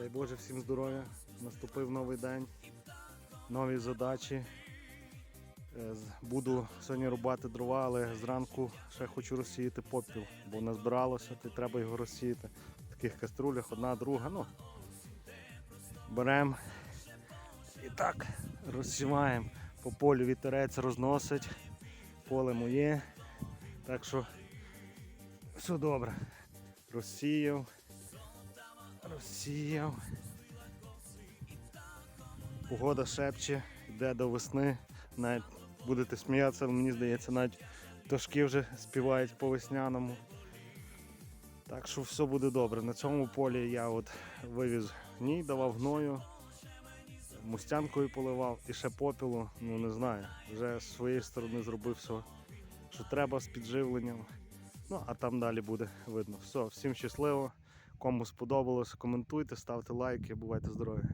Дай Боже всім здоров'я. Наступив новий день, нові задачі. Е, Буду сьогодні рубати дрова, але зранку ще хочу розсіяти попіл, бо назбиралося, то треба його розсіяти. В таких каструлях одна, друга. Ну, беремо і так розсіваємо. По полю вітерець розносить, поле моє. Так що все добре. Розсіяв. Розсіяв. Погода шепче, йде до весни. Навіть будете сміятися, мені здається, навіть пташки вже співають по весняному. Так що все буде добре. На цьому полі я от вивіз гній, давав гною, мустянкою поливав і ще попілу, ну не знаю. Вже з своєї сторони зробив все, що треба з підживленням. Ну, а там далі буде видно. Все, всім щасливо. Кому сподобалось, коментуйте, ставте лайки, бувайте здорові.